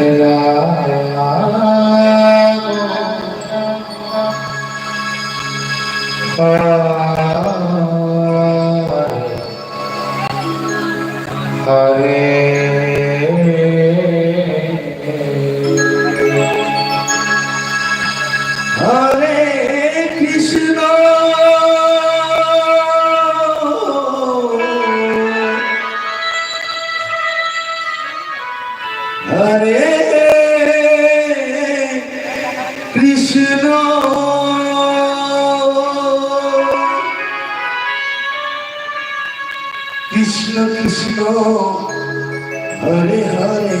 Hare Hare Krishna Hare Hare.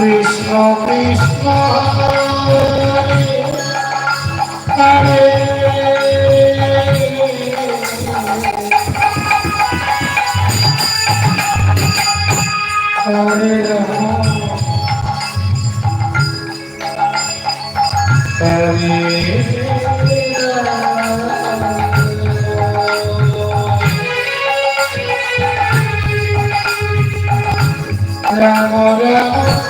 Krishna Krishna Hare Hare. Ram হরে। রাম রাম।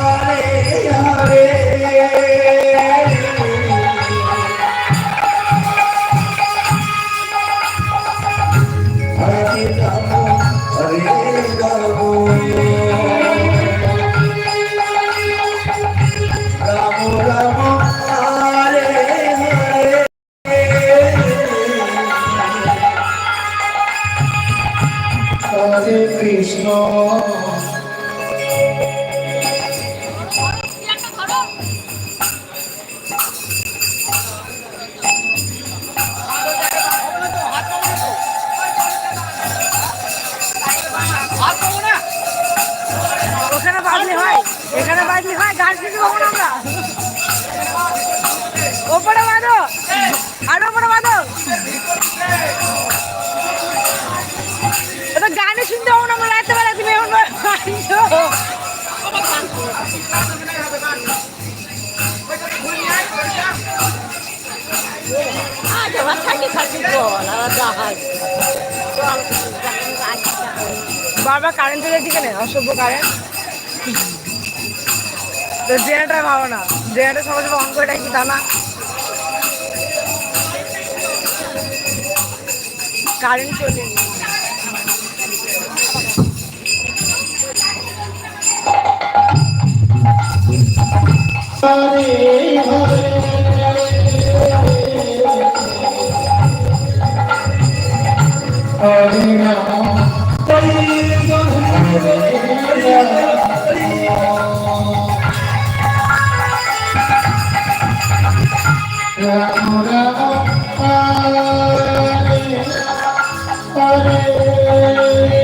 রাম আরও ওপরে বাঁধো। এটা গানে শুনতে পাবো না, আমরা রাতে বেলা তুমি এখন বারবার কারেন্ট চলে দিকে নেই, অসভ্য কারেন্ট তো জেনারেটার ভালো না। জেনারেটার সবাই অন করে রাখি, তা না। কারেন্ট চলে হরে হরে হরে হরে